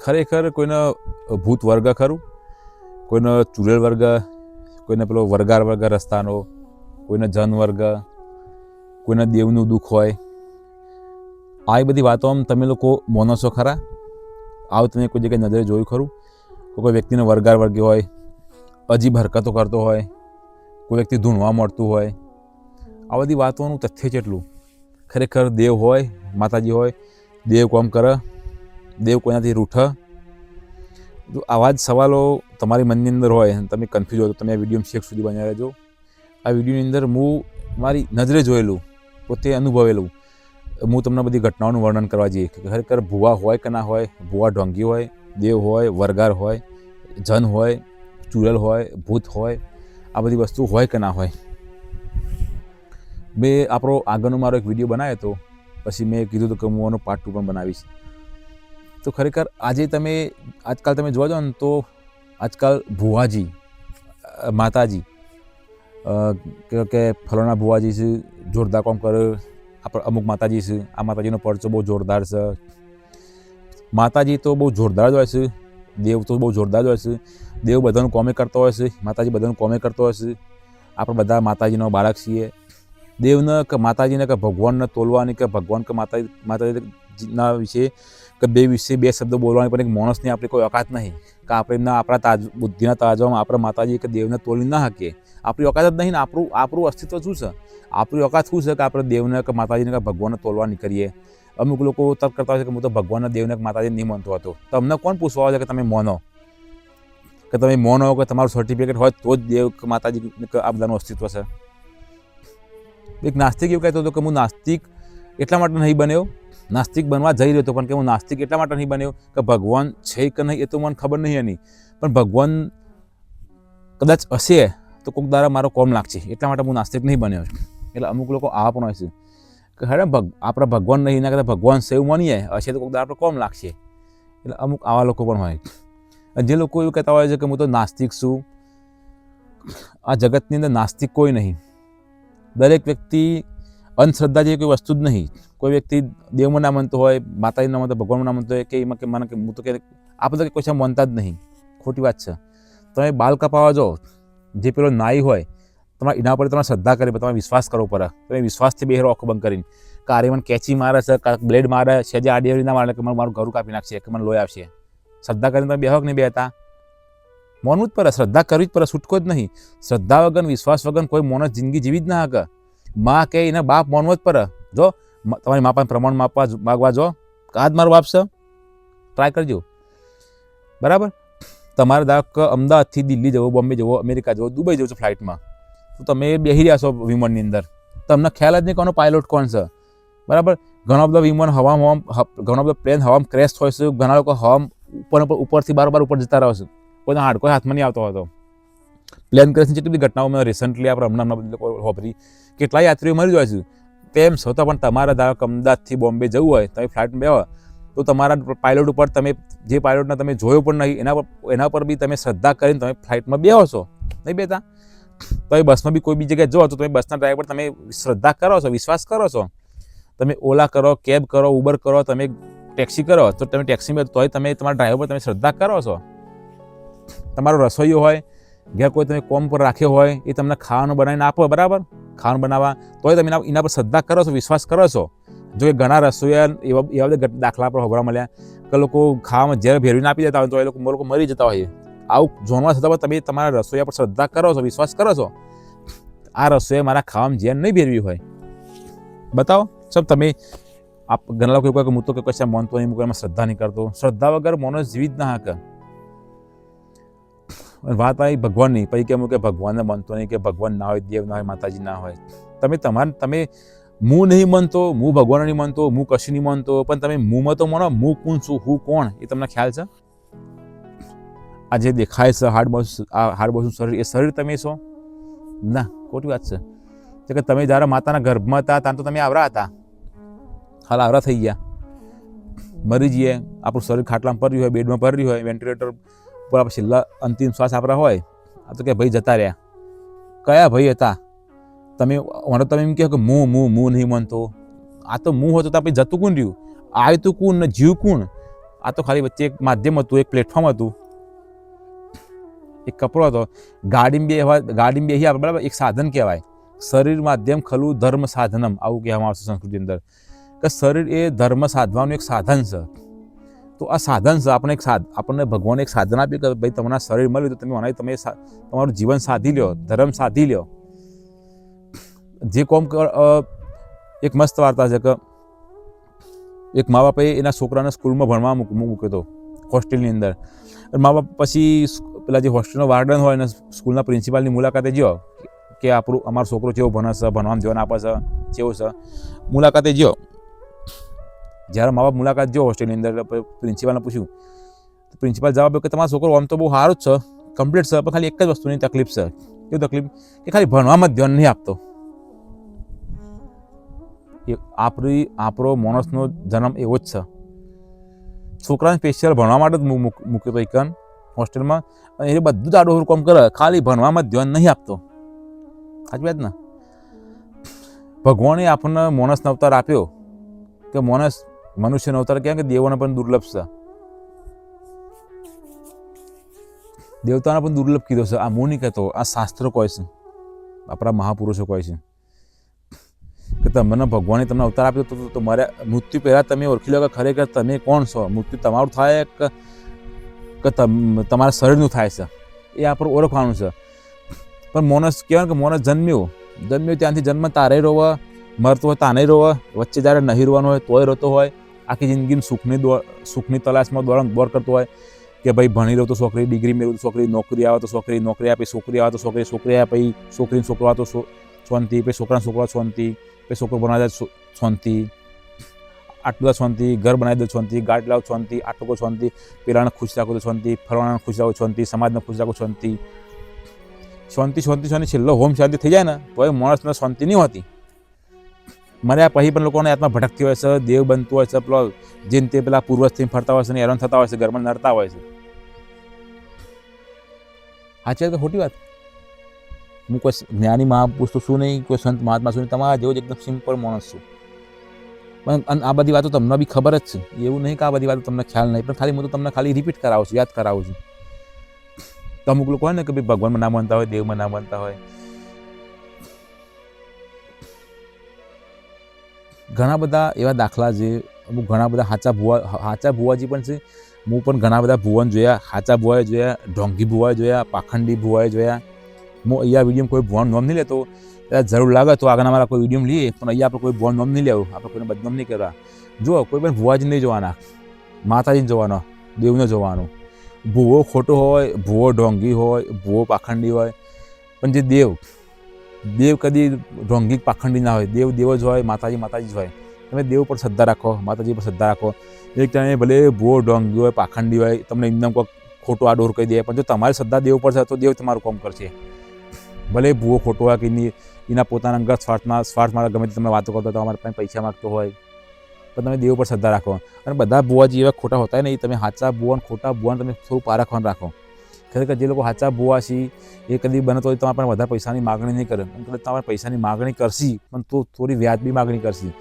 ખરેખર કોઈનો ભૂત વર્ગ ખરું? કોઈનો ચુડેલ વર્ગ, કોઈને પેલો વર્ગાર વર્ગ રસ્તાનો, કોઈને જન વર્ગ, કોઈને દેવનું દુઃખ હોય. આ બધી વાતો આમ તમે લોકો મોનો છો ખરા? આવું તમે કોઈ જગ્યાએ નજરે જોયું ખરું? કોઈ વ્યક્તિને વર્ગાર વર્ગી હોય, અજીબ હરકતો કરતો હોય, કોઈ વ્યક્તિ ધૂણવા મળતું હોય. આ બધી વાતોનું તથ્ય કેટલું? ખરેખર દેવ હોય, માતાજી હોય, દેવ કોમ કરે? દેવ કોઈનાથી રૂઠ? જો આવા જ સવાલો તમારી મનની અંદર હોય, તમે કન્ફ્યુઝ હોય તો તમે આ વીડિયો શેખ સુધી બન્યા રહેજો. આ વિડીયોની અંદર હું મારી નજરે જોયેલું, પોતે અનુભવેલું, હું તમને બધી ઘટનાઓનું વર્ણન કરવા જઈએ કે ખરેખર ભૂવા હોય કે ના હોય, ભૂવા ઢોંગી હોય, દેવ હોય વરગાર હોય, જન હોય ચુડેલ હોય, ભૂત હોય, આ બધી વસ્તુ હોય કે ના હોય. મેં આપણો આગળનો મારો એક વીડિયો બનાવ્યો હતો, પછી મેં કીધું હતું કે હું આનો પાર્ટ ટુ પણ બનાવીશ. તો ખરેખર આજે તમે, આજકાલ તમે જોવા જાઓ ને તો આજકાલ ભુવાજી માતાજી કે ફલાણા ભુવાજી છે, જોરદાર કામ કરે. આપણે, અમુક માતાજી છે, આ માતાજીનો પરચો બહુ જોરદાર છે. માતાજી તો બહુ જોરદાર જ હોય છે. દેવ તો બહુ જોરદાર જ હોય છે. દેવ બધાનું કોમે કરતો હોય છે. માતાજી બધાનું કોમે કરતો હોય છે. આપણે બધા માતાજીનો બાળક છીએ. દેવને કે માતાજીને કે ભગવાનને તોલવાની કે ભગવાન કે માતાજી માતાજી માતાજીના વિશે કે બે વિશે બે શબ્દ બોલવાની પણ એક માણસની આપણી કોઈ ઓકાત નહીં. કે આપણે એમના આપણા તાજ, બુદ્ધિના તાજવામાં આપણા માતાજી કે દેવને તોલી ના શકીએ. આપણી ઓકાત જ નહીં ને આપણું આપણું અસ્તિત્વ શું છે? આપણી ઓકાત શું છે કે આપણે દેવને કે માતાજીને કે ભગવાનને તોલવા નીકળીએ? અમુક લોકો તર્ક કરતા હોય છે કે હું તો ભગવાનના, દેવને કે માતાજીને નહીં માનતો હતો. તમને કોણ પૂછવા આવે છે કે તમે મોનો? કે તમે મોનો કે તમારું સર્ટિફિકેટ હોય તો જ દેવ કે માતાજી આ બધાનું અસ્તિત્વ છે? એક નાસ્તિક એવું કહેતો હતો કે હું નાસ્તિક એટલા માટે નહીં બન્યો. નાસ્તિક બનવા જઈ રહ્યો હતો, પણ કે હું નાસ્તિક એટલા માટે નહીં બન્યો કે ભગવાન છે કે નહીં એ તો મને ખબર નહીં એની. પણ ભગવાન કદાચ હશે તો કોઈક દ્વારા મારો કોમ લાગશે, એટલા માટે હું નાસ્તિક નહીં બન્યો. એટલે અમુક લોકો આવા પણ હોય છે કે ભગ, આપણે ભગવાન નહીં, એના કરતાં ભગવાન છે એવું માનીએ, હશે તો કોઈક દ્વારા આપણે કોમ લાગશે. એટલે અમુક આવા લોકો પણ હોય. જે લોકો એવું કહેતા હોય છે કે હું તો નાસ્તિક છું, આ જગતની અંદર નાસ્તિક કોઈ નહીં. દરેક વ્યક્તિ અંધશ્રદ્ધા જેવી કોઈ વસ્તુ જ નહીં. કોઈ વ્યક્તિ દેવમાં ના માનતો હોય, માતાજી ના માનતો ભગવાનમાં ના માનતો હોય, કે એમાં કે મને કે હું તો કે આ બધા કોઈ માનતા જ નહીં. ખોટી વાત છે. તમે બાલ કપાવા જો જે પેલો નાઈ હોય, તમારે એના પર તમે શ્રદ્ધા કરી તમે વિશ્વાસ કરવો પડે. તમે વિશ્વાસથી બેહેરો આંખો બંધ કરીને. કે આરે મને કેચી મારે છે બ્લેડ મારે છે, જે આડી ના મારે, કે મને મારું ઘરું કાપી નાખશે, કે મને લોહી આવશે શ્રદ્ધા કરીને તમે બેહો કે નહીં બેહતા? મોનવું જ પડે, શ્રદ્ધા કરવી જ પડે, છૂટકો જ નહીં. શ્રદ્ધા વગર વિશ્વાસ વગર કોઈ મોનસ જિંદગી જીવી જ ના શકે. માં કે એના બાપ માનવો જ પડે. જો તમારી માપાને પ્રમાણ માપવા માગવા જો, કાદ મારું બાપ છે. ટ્રાય કરજો. બરાબર? તમારે દાખ અમદાવાદથી દિલ્હી જવો, બોમ્બે જવો, અમેરિકા જવો, દુબઈ જવું છે ફ્લાઇટમાં. તો તમે બેસી રહ્યા છો વિમાનની અંદર. તમને ખ્યાલ જ નહીં કોનો પાયલોટ કોણ છે. બરાબર? ઘણા બધા વિમાન હવામાં હવામાં ઘણા બધા પ્લેન હવામાં ક્રેશ હોય છે. ઘણા લોકો હવામાં ઉપર ઉપર, ઉપરથી બાર ઉપર જતા રહે છે. કોઈના હાડકો હાથમાં નહીં આવતો હતો પ્લેન ક્રેશની જેટલી બધી ઘટનાઓ મેં રિસન્ટલી આપણે હમણાં હમણાં લોકો વાપરી કેટલા યાત્રીઓ મરી જાય છે. તેમ છતાં પણ તમારા ધારો કે અમદાવાદથી બોમ્બે જવું હોય, તમે ફ્લાઇટમાં બેવા તો તમારા પાયલોટ ઉપર તમે જે પાયલોટને તમે જોયો પણ નહીં, એના પર એના પર બી તમે શ્રદ્ધા કરીને તમે ફ્લાઇટમાં બેહો છો. નહીં બેતા તમે બસમાં બી કોઈ બી જગ્યાએ જો તો તમે બસના ડ્રાઈવર તમે શ્રદ્ધા કરો છો, વિશ્વાસ કરો છો. તમે ઓલા કરો, કેબ કરો, ઉબર કરો, તમે ટેક્સી કરો, તો તમે ટેક્સીમાં તોય તમે તમારા ડ્રાઈવર પર તમે શ્રદ્ધા કરો છો. તમારો રસોઈયો હોય, ઘેર કોઈ તમે કોમ પર રાખ્યો હોય, એ તમને ખાવાનું બનાવીને આપો, બરાબર? ખાવાનું બનાવવા, તોય તમે એના પર શ્રદ્ધા કરો છો, વિશ્વાસ કરો છો? જો કે ઘણા રસોઈયા એવા એવા બધા દાખલા પર હોભરા મળ્યા કે લોકો ખાવામાં જ્યારે ભેરવીને આપી દેતા હોય તો એ લોકો લોકો મરી જતા હોય. આવું જોનવા છતાં પણ તમે તમારા રસોઈયા પર શ્રદ્ધા કરો છો, વિશ્વાસ કરો છો? આ રસોઈએ મારા ખાવામાં ઝેર નહીં ભેરવી હોય. બતાવો. સબ તમે આપ ઘણા લોકો એવું કહે કે હું તો કશા મોનતો નહીં એમાં શ્રદ્ધા નહીં કરતો. શ્રદ્ધા વગર મોનો જીવી જ ના શકે. અને વાત આવી ભગવાનની પછી કેમ કે ભગવાનને માનતો નહીં કે ભગવાન ના હોય, દેવ ના હોય, માતાજી ના હોય. તમે તમારે, તમે હું નહીં માનતો હું ભગવાન નહીં માનતો હું કશું નહીં માનતો, પણ તમે મુંમાં તો માનો હું કોણ છું, હું કોણ? એ તમને ખ્યાલ છે? આ જે દેખાય છે હાર્ડ બોસ આ હાર્ડ બોસનું શરીર, એ શરીર તમે છો? ના, ખોટી વાત છે. તો કે તમે જ્યારે માતાના ગર્ભમાં હતા, ત્યાં તો તમે આવરા હતા. હાલ આવરા થઈ ગયા. મરી જઈએ, આપણું શરીર ખાટલામાં પડ્યું હોય, બેડમાં પડ્યું હોય, વેન્ટિલેટર આપણે છેલ્લા અંતિમ શ્વાસ આપણા હોય, આ તો કે ભાઈ જતા રહ્યા. કયા ભાઈ હતા? તમે, મને તમે એમ કહો કે મું મું મું નહીં માનતો. આ તો મું હતો, તો આપણે જતું કોણ રહ્યું? આવ્યું તું કોણ ને જીવ કોણ? આ તો ખાલી વચ્ચે એક માધ્યમ હતું, એક પ્લેટફોર્મ હતું. એક કપડો હતો. ગાડીમાં બે ગાડીમાં બેસી આપણે, બરાબર, એક સાધન કહેવાય. શરીર માધ્યમ ખલું ધર્મ સાધનમ, આવું કહેવામાં આવશે સંસ્કૃતિ અંદર. કે શરીર એ ધર્મ સાધવાનું એક સાધન છે. તો આ સાધન છે આપણે એક સાધ, આપણને ભગવાને એક સાધન આપ્યું કે ભાઈ તમને શરીર મળ્યું તો તમે મને તમે તમારું જીવન સાધી લ્યો, ધર્મ સાધી લ્યો. જે કોમ એક મસ્ત વાર્તા છે કે એક મા બાપે એના છોકરાને સ્કૂલમાં ભણવા મૂક- મૂક્યો હતો હોસ્ટેલની અંદર. મા બાપ પછી પેલા જે હોસ્ટેલનો વાર્ડન હોય ને, સ્કૂલના પ્રિન્સિપાલની મુલાકાતે ગયો કે આપણું, અમારો છોકરો જેવો ભણે છે ભણવામાં ધ્યાન આપે છે, જેવો છે. મુલાકાતે ગયો. જ્યારે મા મુલાકાત જો હોસ્ટેલની અંદર પ્રિન્સિપાલને પૂછ્યું. પ્રિન્સિપાલ જવાબ આપ્યો કે તમારો છોકરો આમ તો બહુ સારું જ છે કમ્પ્લીટ છે, પણ ખાલી એક જ વસ્તુની તકલીફ છે. કેવું તકલીફ? કે ખાલી ભણવામાં જ ધ્યાન નહીં આપતો. એ આપણી, આપણો માણસનો જન્મ એવો જ છે. છોકરાને સ્પેશિયલ ભણવા માટે જ મૂક્યો તો હોસ્ટેલમાં અને એ બધું જ આડોહર કામ કરે, ખાલી ભણવામાં જ ધ્યાન નહીં આપતો. સાચી વાત ને? ભગવાને આપણને માણસનો અવતાર આપ્યો કે માણસ મનુષ્યનો અવતાર ક્યાં કે દેવોને પણ દુર્લભ છે. દેવતાને પણ દુર્લભ કીધો છે. આ હું નહીં કહેતો, આ શાસ્ત્ર કહે છે. આપણા મહાપુરુષો કહે છે કે તમને ભગવાને તમને અવતાર આપ્યો તો મારે મૃત્યુ પહેલાં તમે ઓળખી લો કે ખરેખર તમે કોણ છો? મૃત્યુ તમારું થાય કે કે તમ- તમારા શરીરનું થાય છે? એ આપણે ઓળખવાનું છે. પણ મોનસ કહેવાય કે મોનસ જન્મ્યો. જન્મ્યો ત્યાંથી જન્મ તારે રોવા, મરતો હોય તાને રોવા. વચ્ચે જ્યારે નહીં રોવાનું હોય તોય રોતો હોય. આખી જિંદગી સુખની સુખની તલાશમાં દોરણ દોડ કરતો હોય કે ભાઈ ભણી રહ્યો તો છોકરી, ડિગ્રી મેળવું તો છોકરી, નોકરી આવે તો છોકરી, નોકરી આપે, છોકરી આવે તો છોકરી છોકરી આવે પછી છોકરીને છોકરો આવે તો છોંતી પછી છોકરાને છોકરો શાંતિ પછી છોકરો શો- શાંતિ આટલું શાંતિ ઘર બનાવી દો શાંતિ ગાડી લાવો શાંતિ આટલું છોંતી પેલાને ખુશ રાખો તો શાંતિ ફરવાના ખુશ રાખો શાંતિ સમાજને ખુશ રાખો શાંતિ શાંતિ શાંતિ શાંતિ છેલ્લો હોમ શાંતિ થઈ જાય ને, તો એ માણસને શાંતિ નહીં હોતી. મર્યા પછી પણ લોકોને આત્મા ભટકતી હોય છે, દેવ બનતું હોય છે, પેલો જેમ તે પેલા પૂર્વજથી ફરતા હોય છે ને હેરાન થતા હોય છે, ઘરમાં નડતા હોય છે. સાચી વાત ખોટી વાત? હું કોઈ જ્ઞાની મહાપુરુષ તો શું નહીં, કોઈ સંત મહાત્મા શું નહીં, તમારા જેવો જ એકદમ સિમ્પલ માણસ છું. પણ આ બધી વાતો તમને બી ખબર જ છે. એવું નહીં કે આ બધી વાતો તમને ખ્યાલ નહીં, પણ ખાલી હું તો તમને ખાલી રિપીટ કરાવું છું, યાદ કરાવું છું. તો અમુક લોકો હોય ને કે ભાઈ ભગવાનમાં ના માનતા હોય દેવમાં ના માનતા હોય ઘણા બધા એવા દાખલા છે. અમુક ઘણા બધા હાચા ભુવા, હાચા ભુવાજી પણ છે. હું પણ ઘણા બધા ભુવન જોયા, હાચા ભુવાએ જોયા, ઢોંગી ભુવાએ જોયા, પાખંડી ભુવાએ જોયા. હું અહીંયા વીડિયો કોઈ ભુવાનું નોમ નહીં લેતો. કદાચ જરૂર લાગે તો આગળના મારા કોઈ વીડિયો લઈએ. પણ અહીંયા આપણે કોઈ ભુવાનું નોમ નહીં લેવું. આપણે કોઈને બદનામ નહીં કરવા. જો કોઈ પણ ભુવાજી નહીં જોવાના. માતાજીને જોવાનો. દેવને જોવાનો. ભૂવો ખોટો હોય, ભૂવો ઢોંગી હોય, ભૂવો પાખંડી હોય. પણ જે દેવ દેવ કદી ઢોંગી પાખંડી ના હોય. દેવ દેવ જ હોય, માતાજી માતાજી જ હોય. તમે દેવ પર શ્રદ્ધા રાખો, માતાજી પર શ્રદ્ધા રાખો. એક ટાઈમે ભલે ભૂવો ઢોંગી હોય, પાખંડી હોય, તમને એમને કોઈ ખોટો આડોર કહી દે, પણ જો તમારી શ્રદ્ધા દેવ પર છે, તો દેવ તમારું કામ કરશે. ભલે ભૂવો ખોટો હોય કે એની પોતાના અંગત સ્વાર્થમાં સ્વાર્થ મારા ગમે તે તમે વાતો કરતો હોય તમારે પાસે પૈસા માગતો હોય. પણ તમે દેવ પર શ્રદ્ધા રાખો. અને બધા ભુવાજી એવા ખોટા હોતા નહીં. તમે સાચા ભુવા અને ખોટા ભુવાને તમે થોડું પારખવાનું રાખો. ખરેખર જે લોકો સાચા ભૂવા છે એ કદી બને તો તમારા પણ વધારે પૈસાની માગણી નહીં કરે. કદાચ તમારે પૈસાની માગણી કરશી, પણ તો થોડી વ્યાજબી માગણી કરશી.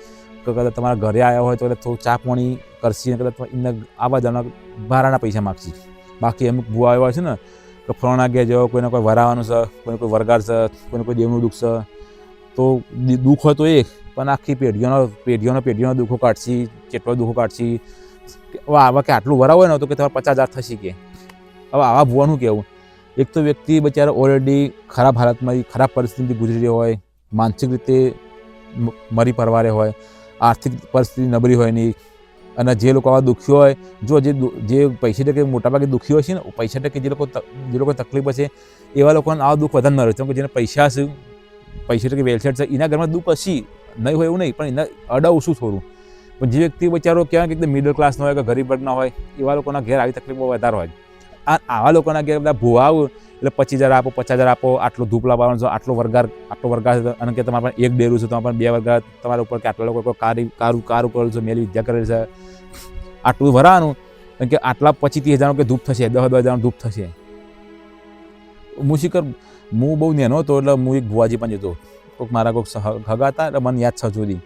તો કદાચ તમારા ઘરે આવ્યા હોય તો કદાચ થોડું ચા પાણી કરશી કદાચ એમને આવા જણા ભાડાના પૈસા માગશી. બાકી અમુક ભુવા એવા છે ને, કે ફલાણા ગયા જાઓ કોઈને કોઈ વરાવાનું છે, કોઈને કોઈ વરગાર છે, કોઈને કોઈ દેવનું દુઃખ છે, તો દુઃખ હોય તો એક પણ આખી પેઢીઓનો પેઢીઓનો પેઢીઓનો દુઃખો કાઢશી, કેટલો દુઃખો કાઢશી. આવા કે આટલું વરાવ હોય ને, તો કે તમારે પચાસ હજાર થશે કે. હવે આવા ભૂવાનું કેવું? એક તો વ્યક્તિ બચારા ઓલરેડી ખરાબ હાલતમાં, ખરાબ પરિસ્થિતિ ગુજરી રહ્યો હોય, માનસિક રીતે મરી પરવારે હોય, આર્થિક પરિસ્થિતિ નબળી હોય નહીં, અને જે લોકો આવા દુઃખી હોય, જો જે જે પૈસા ટકે મોટાભાગે દુઃખી હોય છે ને, પૈસા ટકે જે લોકો જે લોકો તકલીફ હશે, એવા લોકોને આવા દુઃખ વધારે ન રહે. કેમ કે જેને પૈસા હશે, પૈસા ટકે વેલસેટ છે, એના ઘરમાં દુઃખ હશે, નહીં હોય એવું નહીં, પણ એના અડાવું શું થોડું. પણ જે વ્યક્તિ બચારો કહેવાય કે એકદમ મિડલ ક્લાસનો હોય કે ગરીબ વર્ગના હોય, એવા લોકોના ઘેર આવી તકલીફો વધારે હોય. આ આવા લોકોના ઘેર બધા ભૂવા આવું, એટલે પચીસ હજાર આપો, પચાસ હજાર આપો, આટલો ધૂપ લાવવાનો છે, આટલો વર્ગાર આટલો વર્ગાર અને કે તમારા પણ એક ડેરું છે તમારે પણ બે વર્ગાર તમારા ઉપર કે આટલા લોકો કારી, કારું કરેલું છે મેલી વિદ્યા કરેલી છે. આટલું ભરાવાનું કે આટલા પચીસ ત્રીસ હજારનો કે ધૂપ થશે, દસ દસ હજારનું ધૂપ થશે. હું શીખર હું બહુ નેનો હતો, એટલે હું એક ભુવાજી પણ જતો. કોઈક મારા કોઈક હગા હતા એટલે મને યાદ છે સુધી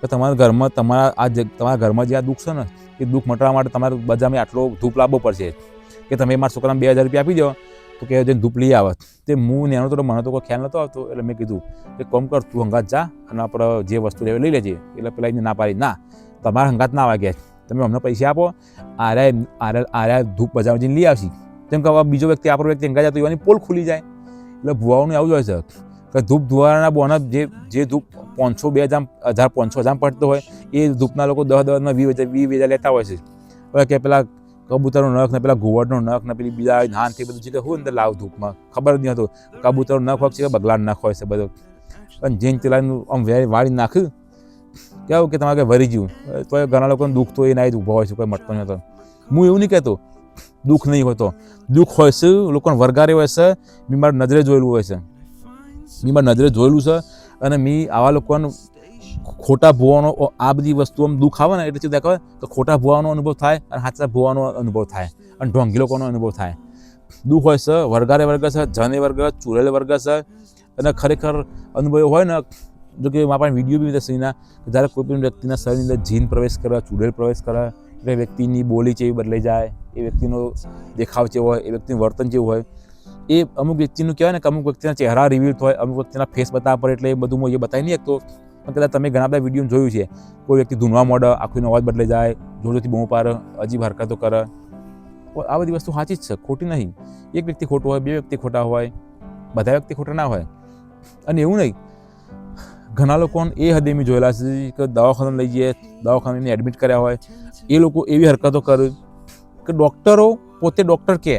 કે તમારા ઘરમાં, તમારા આ તમારા ઘરમાં જે આ દુઃખ છે ને, એ દુઃખ મટાડવા માટે તમારે બજારમાં આટલો ધૂપ લાવવો પડશે. કે તમે મારા છોકરાને બે હજાર રૂપિયા આપી દો, તો કે જઈને ધૂપ લઈ આવે. તે હું નેનો તો મને તો કોઈ ખ્યાલ નહોતો આવતો, એટલે મેં કીધું કે કોમ કર, તું હંગાત જા અને આપણે જે વસ્તુ લેવી લઈ લેજે. એટલે પેલા એને ના પાડી, ના, તમારા હંગાત ના વાગ્યા તમે અમને પૈસા આપો આરે આરે આરે ધૂપ બજારમાં જઈને લઈ આવશી. જેમ કે બીજો વ્યક્તિ, આપણો વ્યક્તિ હંગા જતો એની પોલ ખુલી જાય. એટલે ભુવાઓનું આવું જ હોય છે કે ધૂપ ધુવાના બોનસ જે જે ધૂપ પાંચસો, બે હજાર હજાર પાંચસો હજાર પડતો હોય, એ ધૂપના લોકો દસ દસ વીસ હજાર વીસ હજાર લેતા હોય છે. હવે કે પેલા કબૂતરનો નખ ને પેલા ઘુવડનો નખ ને પેલી બીજા ધાનથી બધું છે કે હું અંદર લાવ ધૂપમાં. ખબર જ નહીં હતું. કબૂતરનો નખ હોય છે કે બગલાનો નખ હોય છે બધો. અને જેન તેલાનું આમ વાળી નાખ્યું. કેવું કે તમારે વરી ગયું. તો ઘણા લોકોને દુઃખ તો એ ના જ ઊભો હોય છે, કોઈ મટતો નહીં હતો. હું એવું નહીં કહેતો. દુઃખ નહીં હોતો. દુઃખ હોય છે, લોકોને વરગારે હોય છે, મેં મારા નજરે જોયેલું હોય છે. મેં મારી નજરે જોયેલું છે અને મેં આવા લોકોને ખોટા ભૂવાનો આ બધી વસ્તુ આમ દુઃખ આવે ને, એટલે શું દેખાય તો ખોટા ભૂવાનો અનુભવ થાય અને સાચા ભૂવાનો અનુભવ થાય અને ઢોંગી લોકોનો અનુભવ થાય. દુઃખ હોય છે વરગારે વર્ગ છે, જને વર્ગ, ચૂરેલ વર્ગ છે, અને ખરેખર અનુભવ હોય ને, જો કે આપણે વીડિયો બી દસીના જ્યારે કોઈ પણ વ્યક્તિના શરીરની અંદર જીન પ્રવેશ કરે ચૂડેલ પ્રવેશ કરે, એટલે વ્યક્તિની બોલી છે એ બદલાઈ જાય, એ વ્યક્તિનો દેખાવ જેવો હોય, એ વ્યક્તિનું વર્તન જેવું હોય, એ અમુક વ્યક્તિનું કહેવાય ને કે અમુક વ્યક્તિના ચહેરા રિવીલ હોય અમુક વ્યક્તિના ફેસ બતાવવા પડે, એટલે એ બધું હું એ બતાવી નહીં શકતો. પણ કદાચ તમે ઘણા બધા વીડિયો જોયું છે. કોઈ વ્યક્તિ ધૂનવા મોડે આખીનો અવાજ બદલે જાય, જોરથી બહુ પાર અજીબ હરકતો કરે. આ બધી વસ્તુ સાચી જ છે, ખોટી નહીં. એક વ્યક્તિ ખોટું હોય, બે વ્યક્તિ ખોટા હોય, બધા વ્યક્તિ ખોટા ના હોય. અને એવું નહીં, ઘણા લોકોને એ હદે મેં જોયેલા છે કે દવાખાને લઈ જઈએ દવાખાને એડમિટ કર્યા હોય, એ લોકો એવી હરકતો કરે કે ડૉક્ટરો પોતે ડૉક્ટર કહે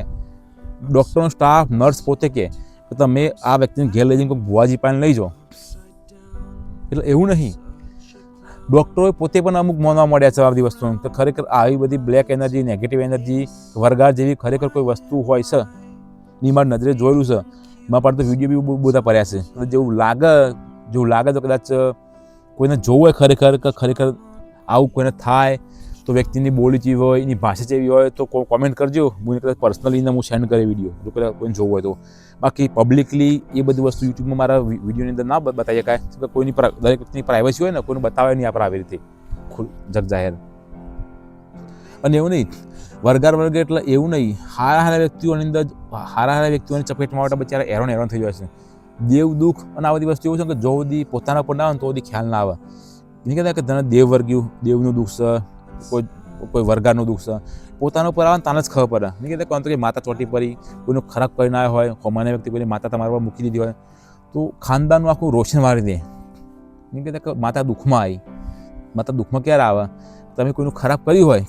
ડૉક્ટરનો સ્ટાફ નર્સ પોતે કહે કે તમે આ વ્યક્તિને ઘેર લઈ જઈને કોઈ ભુવાજી પાસે લઈ જાઓ. એટલે એવું નહીં. ડૉક્ટરોએ પોતે પણ અમુક માનવા મળ્યા છે આ બધી વસ્તુઓ તો ખરેખર આવી બધી બ્લેક એનર્જી, નેગેટિવ એનર્જી વરગાર જેવી ખરેખર કોઈ વસ્તુ હોય છે? ની મારી નજરે જોયેલું છે. મારા પણ તો વીડિયો બી બહુ બધા પડ્યા છે. જેવું લાગે જેવું લાગે તો કદાચ કોઈને જોવું હોય ખરેખર કે ખરેખર આવું કોઈને થાય તો વ્યક્તિની બોલી જેવી હોય, એની ભાષા જેવી હોય તો કોમેન્ટ કરજો. હું કદાચ પર્સનલી એને હું સેન્ડ કરે વીડિયો. જો કદાચ કોઈને જોવો હોય તો. બાકી પબ્લિકલી એ બધી વસ્તુ યુટ્યુબમાં મારા વિડીયોની અંદર ના બતાવી શકાય. કોઈની દરેક વ્યક્તિની પ્રાઇવસી હોય ને, કોઈને બતાવે નહીં આપણે આવી રીતે. ખુલ જગ જાહેર. અને એવું નહીં. વર્ગાર વર્ગ એટલે એવું નહીં. હારા હારા વ્યક્તિઓની અંદર હારા હારા વ્યક્તિઓની ચપેટમાં આવતા બચારા હેરાન હેરાન થઈ જાય છે. દેવ, દુઃખ અને આ બધી વસ્તુ એવું છે કે જો સુધી પોતાના પર ના આવે તો સુધી ખ્યાલ ના આવે. નહીં કહેતા કે તને દેવ વર્ગ્યું, દેવનું દુઃખ છે. કોઈ કોઈ વર્ગાનું દુઃખ છે. પોતાના ઉપર આવે તાને જ ખબર પડે. નહીં કહેતા તો કે માતા ચોટી પડી, કોઈનું ખરાબ કરીને આવ્યો હોય હોમાન્ય વ્યક્તિ કોઈની માતા તમારા પર મૂકી દીધી હોય. તો ખાનદાનનું આખું રોશન મારી દે. નહીં કે માતા દુઃખમાં આવી. માતા દુઃખમાં ક્યારે આવે? તમે કોઈનું ખરાબ કર્યું હોય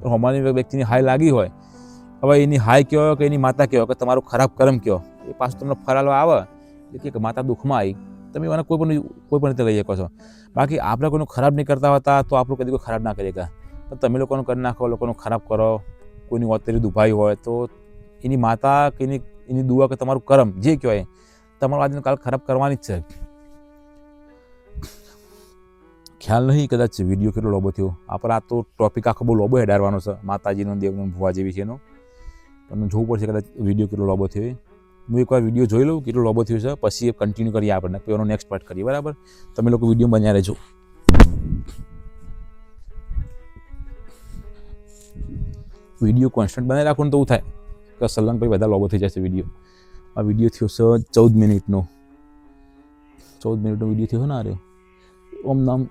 તો વ્યક્તિની હાય લાગી હોય, હવે એની હાય કયો કે એની માતા કહો કે તમારું ખરાબ કર્મ કહો એ પાછું તમને ફરાલો આવે. એટલે કે માતા દુઃખમાં આવી. તમે એને કોઈ પણ કોઈ પણ રીતે લઈ શકો છો. બાકી આપણે કોઈનું ખરાબ નહીં કરતા હોતા, તો આપણું કદી કોઈ ખરાબ ના કરી પણ તમે લોકોનું કરી નાખો, લોકોનું ખરાબ કરો, કોઈની અત્યારે દુભાઈ હોય તો એની માતા કે એની એની દુઆ કે તમારું કરમ, જે કહેવાય, તમારું આજનો કાલ ખરાબ કરવાની જ છે. ખ્યાલ નહીં કદાચ વીડિયો કેટલો લોબો થયો. આપણે આ તો ટોપિક આખો બહુ લોબો હેડારવાનો છે, માતાજીનો, દેવનો ભુવા જેવી છે એનો તમને જોવું પડશે કદાચ વીડિયો કેટલો લોબો થયો. હું એકવાર વીડિયો જોઈ લઉં કેટલો લોબો થયો છે, પછી એ કન્ટિન્યુ કરીએ આપણે એનો નેક્સ્ટ પાર્ટ કરીએ, બરાબર? તમે લોકો વીડિયો બન્યા રહેજો. વીડિયો કોન્સ્ટન્ટ બનાવી રાખો ને તો એવું થાય કે સલંગ પછી બધા લોબો થઈ જશે વીડિયો. આ વીડિયો થયો છે ચૌદ મિનિટનો. ચૌદ મિનિટનો વીડિયો થયો ને આ રહ્યો. ઓમ નામ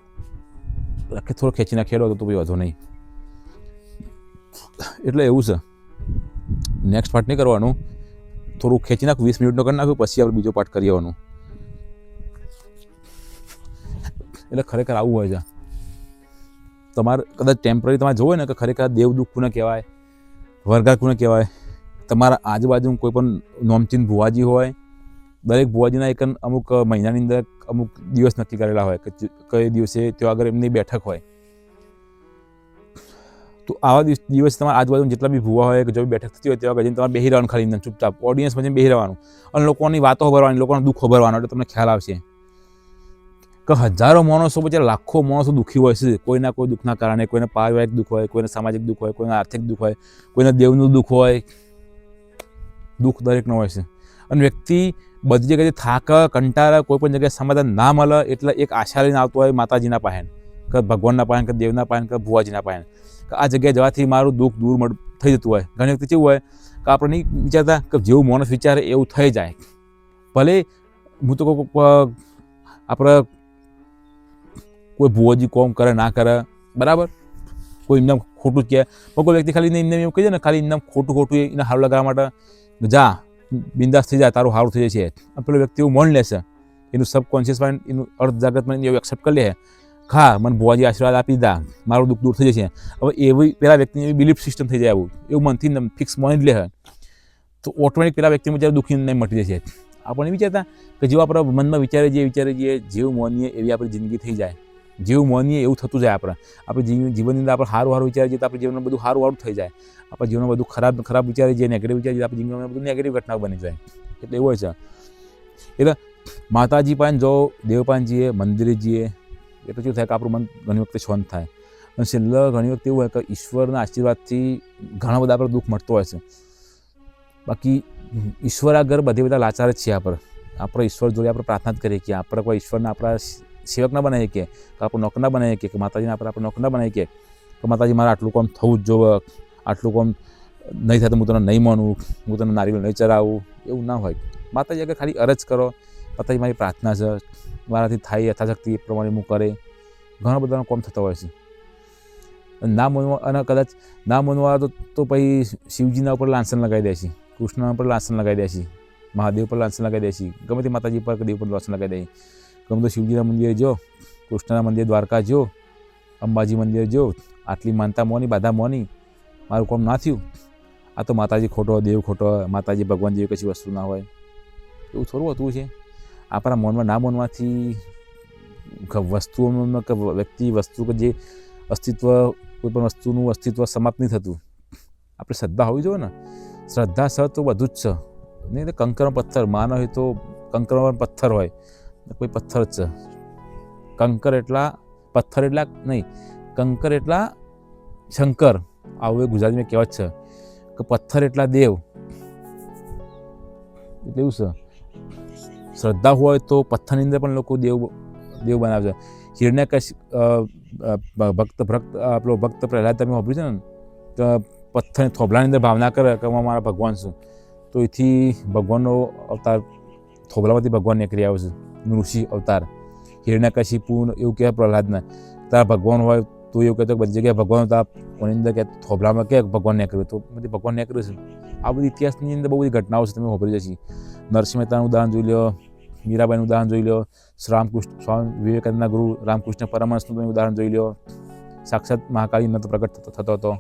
થોડો ખેંચી નાખેલો તો ભાઈ વાંધો નહીં. એટલે એવું છે. નેક્સ્ટ પાર્ટ નહીં કરવાનું. થોડું ખેંચી નાખ, વીસ મિનિટનો કરી નાખ્યું પછી આપણે બીજો પાર્ટ કરી આવવાનું. એટલે ખરેખર આવું હોય છે. તમારે કદાચ ટેમ્પરરી તમારે જોવો ને કે ખરેખર દેવ દુઃખ કોને કહેવાય. વર્ગા કહેવાય. તમારા આજુબાજુ કોઈ પણ નોમચીન ભુવાજી હોય, દરેક ભુવાજીના એક અમુક મહિનાની અંદર અમુક દિવસ નક્કી કરેલા હોય કઈ દિવસે ત્યાં આગળ એમની બેઠક હોય. તો આવા દિવસ તમારા આજુબાજુ જેટલા બી ભૂવા હોય કે જો બેઠક થતી હોય ત્યાં આગળ જઈને તમારે બેહી રહેવાનું ખાલી ચૂપચાપ. ઓડિયન્સમાં જઈને બેહી રહેવાનું. અને લોકોની વાતો ભરવાની લોકોનો દુઃખ ભરવાનો એટલે તમને ખ્યાલ આવશે. કે હજારો માણસો પછી લાખો માણસો દુઃખી હોય છે. કોઈના કોઈ દુઃખના કારણે, કોઈને પારિવારિક દુઃખ હોય, કોઈને સામાજિક દુઃખ હોય, કોઈને આર્થિક દુઃખ હોય, કોઈને દેવનું દુઃખ હોય. દુઃખ દરેકનો હોય છે. અને વ્યક્તિ બધી જગ્યાએ થાક, કંટાળા, કોઈ પણ જગ્યાએ સમાધાન ના મળે એટલે એક આશા લઈને આવતો હોય માતાજીના પાસે કે ભગવાનના પાયણ, કે દેવના પાયણ, કે ભુવાજીના પાયણ. કે આ જગ્યાએ જવાથી મારું દુઃખ દૂર થઈ જતું હોય. ઘણી વખતે કેવું હોય કે આપણે નહીં વિચારતા કે જેવું માણસ વિચારે એવું થઈ જાય. ભલે હું તો આપણે કોઈ ભુવાજી કોમ કરે, ના કરે, બરાબર? કોઈ એમને ખોટું જ કહે. પણ કોઈ વ્યક્તિ ખાલી એમને એવું કહી દે ને, ખાલી એમને ખોટું ખોટું એને સારું લગાવવા માટે જા, બિંદાસ થઈ જાય તારું સારું થઈ જશે. અને પેલો વ્યક્તિ એવું મન લેશે. એનું સબકોન્શિયસ માઇન્ડ એનું અર્ધ જાગૃત માઇન્ડ એવું એક્સેપ્ટ કરી લે. ખા, મને ભુવાજી આશીર્વાદ આપી દીધા. મારું દુઃખ દૂર થઈ જશે. હવે એવી પેલા વ્યક્તિની એવી બિલીફ સિસ્ટમ થઈ જાય આવું. એવું મનથી ફિક્સ માની લે. તો ઓટોમેટિક પેલા વ્યક્તિમાં જ્યારે દુઃખી નહીં મટી જશે. આપણે વિચારતા કે જેવું આપણા મનમાં વિચારે જઈએ વિચારે જઈએ જેવું માનીએ એવી આપણી જિંદગી થઈ જાય. જેવું માનીએ એવું થતું જાય આપણે. આપણે જીવ- જીવનની અંદર આપણે સારું સારું વિચારીએ તો આપણે જીવનમાં બધું સારું સારું થઈ જાય. આપણે જીવનમાં બધું ખરાબ ખરાબ વિચારી જઈએ નેગેટિવ વિચારીએ તો આપણે જીવનમાં બધું નેગેટિવ ઘટના બની જાય. એટલે એવું હોય છે. એટલે માતાજી પાસે જો દેવપાનજીએ મંદિરે જઈએ એટલે શું થાય કે આપણું મન ઘણી વખતે શાંત થાય. અને છેલ્લે ઘણી વખતે એવું હોય કે ઈશ્વરના આશીર્વાદથી ઘણા બધા આપણે દુઃખ મળતો હોય છે. બાકી ઈશ્વર આગળ બધે બધા લાચાર જ છીએ આપણે. આપણે ઈશ્વર જોડે આપણે પ્રાર્થના જ કરીએ કે આપણે કોઈ ઈશ્વરના આપણા સેવક ના બનાવીએ કે આપણે નોકર ના બનાવીએ કે માતાજીને આપણે આપણે નોકર ના બનાવીએ કે કે માતાજી મારે આટલું કામ થવું જ જોવે, આટલું કામ નહીં થાય તો હું તને નહીં માનું, હું તને નારિયેળ નહીં ચરાવું, એવું ના હોય. માતાજી આગળ ખાલી અરજ કરો, માતાજી મારી પ્રાર્થના છે, મારાથી થાય યથાશક્તિ એ પ્રમાણે હું કરે. ઘણા બધાનો કોમ થતો હોય છે. ના માનવા અને કદાચ ના માનવા તો તો પછી શિવજીના ઉપર લાંછન લગાવી દે છે, કૃષ્ણના ઉપર લાંછન લગાવી દે છે, મહાદેવ પર લાંછન લગાવી દે છે, ગમે તે માતાજી પર દેવ પર લાંછન લગાવી દે ગમે તો શિવજીના મંદિરે જો, કૃષ્ણના મંદિર દ્વારકા જો, અંબાજી મંદિર જો, આટલી માનતા મોની, બાધા મોની, મારું કામ ના થયું. આ તો માતાજી ખોટો, દેવ ખોટો, માતાજી ભગવાન જેવી કશી વસ્તુ ના હોય. એવું થોડું હોતું છે. આપણા મનમાં, ના માનવાથી વસ્તુઓમાં કે વ્યક્તિ, વસ્તુ કે જે અસ્તિત્વ, કોઈ પણ વસ્તુનું અસ્તિત્વ સમાપ્ત નહીં થતું. આપણે શ્રદ્ધા હોવી જોઈએ ને. શ્રદ્ધા સ તો બધું જ છે નહીં તો કંકર પથ્થર માનવ હોય તો કંકરમાં પથ્થર હોય. કોઈ પથ્થર જ છે. કંકર એટલા, પથ્થર એટલા નહીં, કંકર એટલા શંકર, આવું એ ગુજરાતીમાં કહેવત છે કે પથ્થર એટલા દેવ. એટલે એવું છે. શ્રદ્ધા હોય તો પથ્થરની અંદર પણ લોકો દેવ દેવ બનાવે છે. હિરણ્યકશ ભક્ત ભક્ત, આપણો ભક્ત પ્રહલાદ તમે વાપર્યું છે ને, તો પથ્થર થોભલાની અંદર ભાવના કરે કે હું મારા ભગવાન છું. તો એથી ભગવાનનો અવતાર, થોભલામાંથી ભગવાન નીકળી આવે છે. ઋષિ અવતાર. હિરણ્યકશિપુ એવું કહેવાય પ્રહલાદને. તારા ભગવાન હોય તો એવું કહેતો બધી જગ્યાએ ભગવાન હતા. કોની અંદર કે થોભલામાં કે ભગવાન કર્યું? તો બધી ભગવાન કર્યું છે. આ બધી ઇતિહાસની અંદર બહુ બધી ઘટનાઓ છે, તમે વાપરી જશે. નરસિંહ મહેતાનું ઉદાહરણ જોઈ લો મીરાબાઈનું ઉદાહરણ જોઈ લો રામકૃષ્ણ સ્વામી વિવેકાનંદના ગુરુ રામકૃષ્ણ પરમહંસનું તમે ઉદાહરણ જોઈ લો સાક્ષાત મહાકાળી તો પ્રગટ થતો હતો.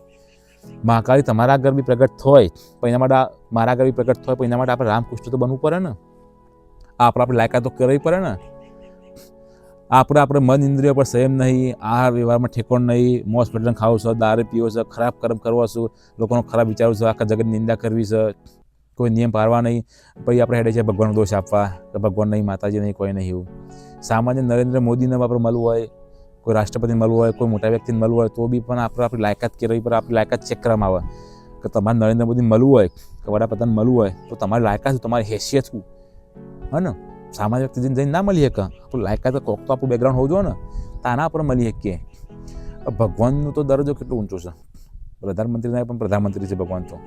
મહાકાળી તમારા આગળ બી પ્રગટ થાય પણ એના માટે મારા આગળ બી પ્રગટ થાય પણ એના માટે આપણે રામકૃષ્ણ તો બનવું પડે ને. આપણે આપણી લાયકાત તો કરવી પડે ને? આપણે આપણે મન ઇન્દ્રિયો પર સંયમ નહીં, આહાર વ્યવહારમાં ઠેકોણ નહીં મોસ ભટન ખાવું છે, દારૂ પીવો છે, ખરાબ કર્મ કરવો છું, લોકોનો ખરાબ વિચારો છે, આખા જગતની નિંદા કરવી છે, કોઈ નિયમ પાળવા નહીં, પછી આપણે હેડે છે ભગવાનનો દોષ આપવા, કે ભગવાન નહીં, માતાજી નહીં, કોઈ નહીં એવું. સામાન્ય નરેન્દ્ર મોદીને આપણે મળવું હોય, કોઈ રાષ્ટ્રપતિને મળવું હોય, કોઈ મોટા વ્યક્તિને મળવું હોય, તો બી પણ આપણે આપણી લાયકાત કરવી પર આપણી લાયકાત ચેક કરવામાં આવે. કે તમારે નરેન્દ્ર મોદીને મળવું હોય, કે વડાપ્રધાન મળવું હોય, તો તમારી લાયકાત તમારી હેસિયત શું? હા ને? સામાન્ય વ્યક્તિ જઈને જઈને ના મળી શકે આપણું તો કોક તો આપણું બેકગ્રાઉન્ડ હોવું જોઈએ ને? તાના આપણે મળી શકીએ ભગવાનનો તો દરજ્જો કેટલો ઊંચો છે. પ્રધાનમંત્રીના પણ પ્રધાનમંત્રી છે ભગવાન તો.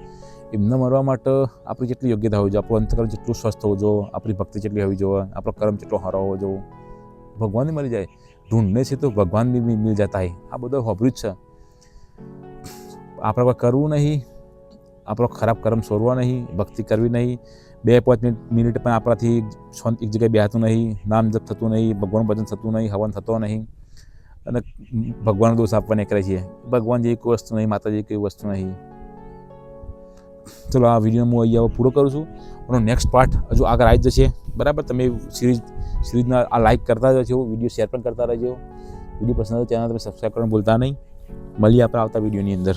એમને મરવા માટે આપણી જેટલી યોગ્યતા હોવી જોઈએ, આપણું અંતકરણ જેટલું સ્વસ્થ હોવું જોઈએ, આપણી ભક્તિ જેટલી હોવી જોઈએ, આપણો કર્મ જેટલો હરો હોવો જોઈએ. ભગવાનને મળી જાય. ઢૂંઢને છે તો ભગવાન બી મિલ- જતા હોય આ બધું હોભર્યું જ છે. આપણે કરવું નહીં. આપણો ખરાબ કર્મ છોડવા નહીં. ભક્તિ કરવી નહીં. બે પાંચ મિનિટ મિનિટ પણ આપણાથી એક જગ્યાએ બેહાતું નહીં, નામ જપ થતું નહીં ભગવાન ભજન થતું નહીં, હવન થતો નહીં. અને ભગવાન દોષ આપવાને કરે છે. ભગવાન જેવી કોઈ વસ્તુ નહીં, માતાજી કોઈ વસ્તુ નહીં. ચલો, આ વીડિયો હું અહીંયા પૂરો કરું છું. એનો નેક્સ્ટ પાર્ટ હજુ આગળ આવી જશે. બરાબર? તમે સિરીઝ સિરીઝના આ લાઇક કરતા રહેજો, વીડિયો શેર પણ કરતા રહેજો. વીડિયો પસંદ આવે ચેનલ તમે સબસ્ક્રાઈબ કરવાનું ભૂલતા નહીં. મળીએ આપણે આવતા વિડીયોની અંદર.